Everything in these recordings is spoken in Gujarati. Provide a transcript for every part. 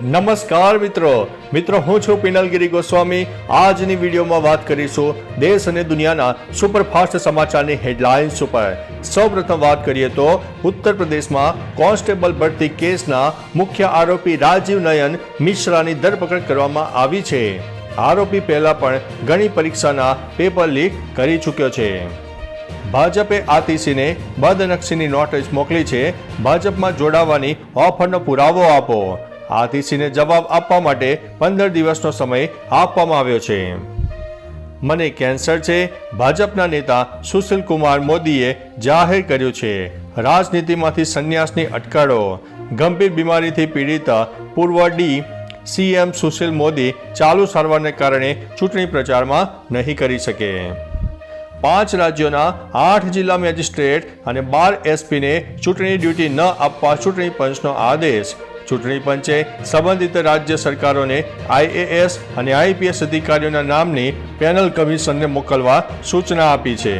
નમસ્કાર મિત્રો. મિત્રો, હું છું પિનલગીરી ગોસ્વામી. આજની વિડીયોમાં વાત કરીશું દેશ અને દુનિયાના સુપરફાસ્ટ સમાચારની હેડલાઇન્સ ઉપર. સૌપ્રથમ વાત કરીએ તો ઉત્તર પ્રદેશમાં કોન્સ્ટેબલ ભરતી કેસના મુખ્ય આરોપી રાજીવ નયન મિશ્રાની ધરપકડ કરવામાં આવી છે. આરોપી પહેલા પણ ઘણી પરીક્ષાના પેપર લીક કરી ચૂક્યો છે. ભાજપે આતિશીને બદનક્ષીની નોટિસ મોકલી છે. ભાજપમાં જોડાવાની ઓફરનો પુરાવો આપો. આતિશીને જવાબ આપવા માટે પંદર દિવસનો સમય આપવામાં આવ્યો છે. મને કેન્સર છે, ભાજપના નેતા સુશીલ કુમાર મોદીએ જાહેર કર્યું છે. રાજનીતિમાંથી સંન્યાસની અટકાળો. ગંભીર બીમારીથી પીડિત પૂર્વ ડી સીએમ સુશીલ મોદી ચાલુ સારવારને કારણે ચૂંટણી પ્રચારમાં નહીં કરી શકે. પાંચ રાજ્યોના આઠ જિલ્લા મેજિસ્ટ્રેટ અને બાર એસપીને ચૂંટણી ડ્યુટી ન આપવા ચૂંટણી પંચનો આદેશ ચૂંટણી પંચે સંબંધિત રાજ્ય સરકારોને આઈએએસ અને આઈપીએસ અધિકારીઓના નામની પેનલ કમિશનને મોકલવા સૂચના આપી છે.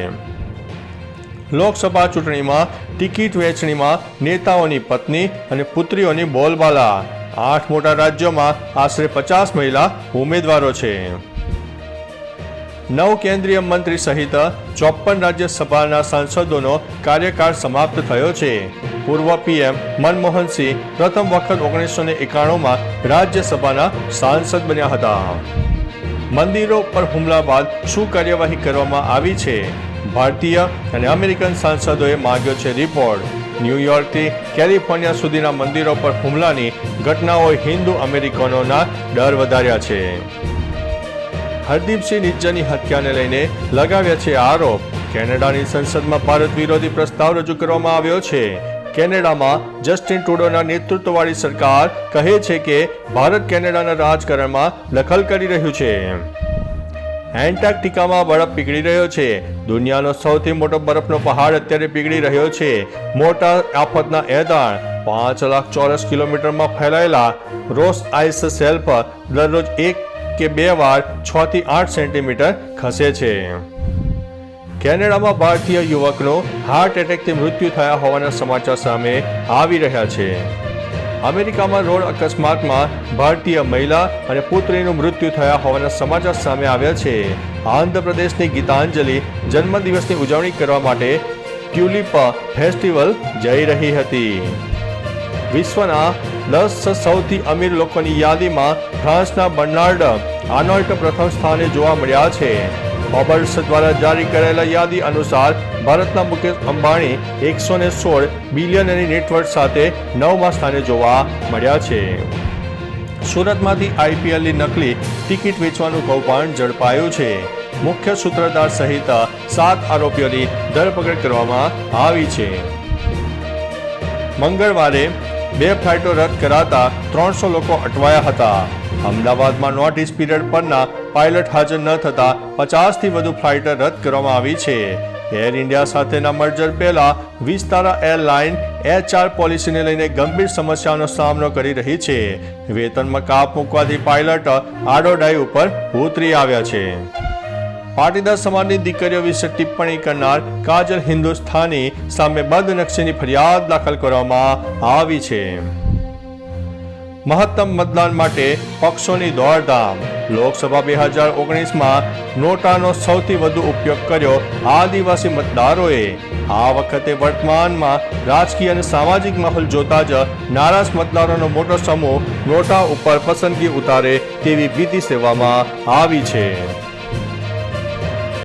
લોકસભા ચૂંટણીમાં ટિકિટ વહેંચણીમાં નેતાઓની પત્ની અને પુત્રીઓની બોલબાલા. આઠ મોટા રાજ્યોમાં આશરે પચાસ મહિલા ઉમેદવારો છે. નવ કેન્દ્રીય મંત્રી સહિત ચોપન રાજ્યસભાના સાંસદોનો કાર્યકાળ સમાપ્ત થયો છે. પૂર્વ પીએમ મનમોહનસિંહ પ્રથમ વખત ઓગણીસો ને એકાણુંમાં રાજ્યસભાના સાંસદ બન્યા હતા. મંદિરો પર હુમલા બાદ શું કાર્યવાહી કરવામાં આવી છે? ભારતીય અને અમેરિકન સાંસદોએ માંગ્યો છે રિપોર્ટ. ન્યૂયોર્કથી કેલિફોર્નિયા સુધીના મંદિરો પર હુમલાની ઘટનાઓએ હિન્દુ અમેરિકનોના ડર વધાર્યા છે. હરદીપસિંહ નિજ્જાની હત્યાને લઈને લગાવ્યા છે આરોપ. કેનેડાની સંસદમાં ભારત વિરોધી પ્રસ્તાવ રજૂ કરવામાં આવ્યો છે. કેનેડામાં જસ્ટિન ટ્રુડોના નેતૃત્વવાળી સરકાર કહે છે કે ભારત કેનેડાના રાજકારણમાં દખલ કરી રહ્યું છે. એન્ટાર્કટિકામાં બરફ પીગળી રહ્યો છે. દુનિયાનો સૌથી મોટો બરફનો પહાડ અત્યારે પીગળી રહ્યો છે. મોટા આફતના એદાણ પાંચ લાખ ચોરસ કિલોમીટરમાં ફેલાયેલા રોસ આઇસ પર દરરોજ એક કે બે વાર છ થી આઠ સેન્ટીમીટર ખસે છે. કેનેડામાં ભારતીય યુવકનો હાર્ટ એટેકથી મૃત્યુ થયા હોવાના સમાચાર સામે આવી રહ્યા છે. અમેરિકામાં રોડ અકસ્માતમાં ભારતીય મહિલા અને પુત્રીનું મૃત્યુ થયા હોવાના સમાચાર સામે આવ્યા છે. આંધ્રપ્રદેશની ગીતાંજલિ જન્મદિવસની ઉજવણી કરવા માટે ટ્યુલિપ ફેસ્ટિવલ જઈ રહી હતી. વિશ્વના દસ સૌથી અમીર લોકોની યાદીમાં ફ્રાન્સના બર્નાર્ડ આર્નોલ્ટ પ્રથમ સ્થાને જોવા મળ્યા છે. ફોર્બ્સ દ્વારા જારી કરાયેલા યાદી અનુસાર ભારતના મુકેશ અંબાણી એકસો ને સોળ બિલિયનની નેટવર્ક સાથે નવમા સ્થાને જોવા મળ્યા છે. સુરતમાંથી આઈપીએલની નકલી ટિકિટ વેચવાનું કૌભાંડ ઝડપાયું છે. મુખ્ય સૂત્રધાર સહિત સાત આરોપીઓની ધરપકડ કરવામાં આવી છે. મંગળવારે બે ફ્લાઇટો રદ કરાતા ત્રણસો લોકો અટવાયા હતા. અમદાવાદમાં નોટિસ પીરિયડ પરના પાયલટ હાજર ન થતા પચાસથી વધુ ફ્લાઇટો રદ કરવામાં આવી છે. એર ઇન્ડિયા સાથેના મર્જર પહેલા વિસ્તારા એરલાઇન એચઆર પોલિસીને લઈને ગંભીર સમસ્યાનો સામનો કરી રહી છે. વેતનમાં કાપ મૂકવાથી પાયલટ આડોડાઈ ઉપર ઉતરી આવ્યા છે. પાટીદાર સમાજની દીકરીઓ વિશે ટિપ્પણી કરનાર કાજલ હિન્દુસ્તાની સામે બદનક્ષીની ફરિયાદ દાખલ કરવામાં આવી છે. મહત્તમ મતદાન માટે પક્ષોની દોડધામ. લોકસભા બે હજાર ઓગણીસમાં નોટાનો સૌથી વધુ ઉપયોગ કર્યો આદિવાસી મતદારોએ. આ વખતે વર્તમાનમાં રાજકીય અને સામાજિક માહોલ જોતા જ નારાજ મતદારોનો મોટો સમૂહ નોટા ઉપર પસંદગી ઉતારે તેવી ભીતિ સેવામાં આવી છે.